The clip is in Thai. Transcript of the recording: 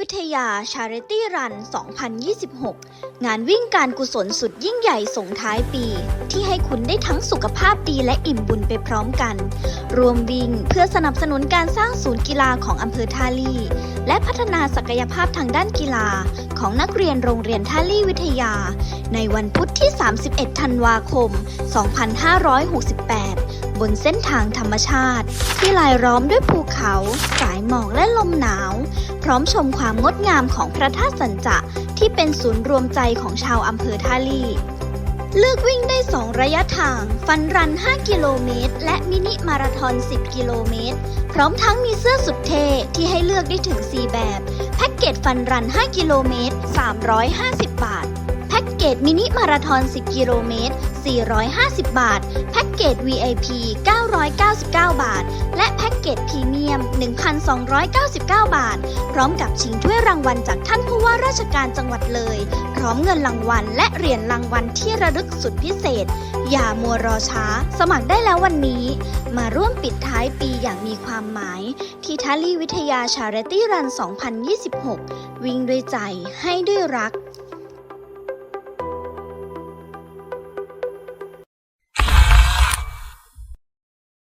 วิทยา Charity Run 2026 งานวิ่งการกุศลสุดยิ่งใหญ่ส่งท้ายปี ที่ให้คุณได้ทั้งสุขภาพดีและอิ่มบุญไปพร้อมกัน รวมวิ่งเพื่อสนับสนุนการสร้างศูนย์กีฬาของอำเภอท่าลี่ และพัฒนาศักยภาพทางด้านกีฬา ของนักเรียนโรงเรียนท่าลี่วิทยา ในวันพุธที่ 31 ธันวาคม 2568บนเส้นทางธรรมชาติ ที่ลายล้อมด้วยภูเขา สายหมอกและลมหนาว ร้อมชมความงดงามของพระธาตุสันจะที่เป็นศูนย์รวมใจของชาวอำเภอท่าลี่ เลือกวิ่งได้ 2 ระยะทาง ฟันรัน 5 กิโลเมตร และมินิมาราทอน 10 กิโลเมตร พร้อมทั้งมีเสื้อสุดเท่ที่ให้เลือกได้ถึง 4 แบบ แพ็กเกจฟันรัน 5 กิโลเมตร 350 บาท แพ็กเกจมินิมาราทอน 10 กิโลเมตร 450 บาท แพ็กเกจ VIP 999 บาท และแพ็ก กจพรีเมียม 1,299 บาท พร้อมกับชิงถ้วยรางวัลจากท่านผู้ว่าราชการจังหวัดเลย พร้อมเงินรางวัลและเหรียญรางวัลที่ระลึกสุดพิเศษ อย่ามัวรอช้า สมัครได้แล้ววันนี้ มาร่วมปิดท้ายปีอย่างมีความหมาย ที่ทัลลี่วิทยาชาริตี้รัน 2026 วิ่งด้วยใจให้ด้วยรัก